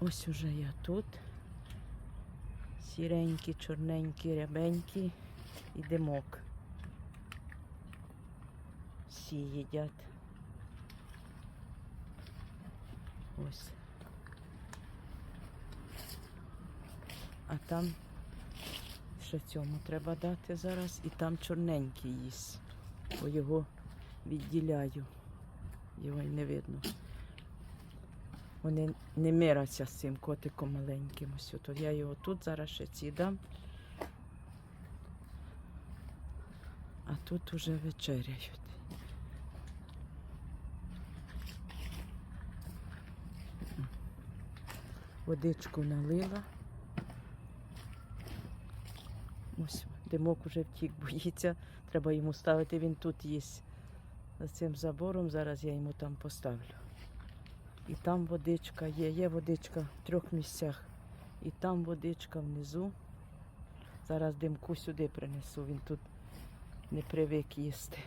Ось уже я тут. Сіренькі, чорненькі, рябенькі і димок. Всі їдять. Ось. А там ще цьому треба дати зараз. І там чорненький їсть. Бо його відділяю. Його й не видно. Вони не миряться з цим котиком маленьким. Ось то я його тут зараз ще ці дам. А тут уже вечеряють. Водичку налила. Ось димок уже втік, боїться. Треба йому ставити, він тут їсть. За цим забором зараз я йому там поставлю. І там водичка є, є водичка в трьох місцях. І там водичка внизу. Зараз димку сюди принесу, він тут не привик їсти.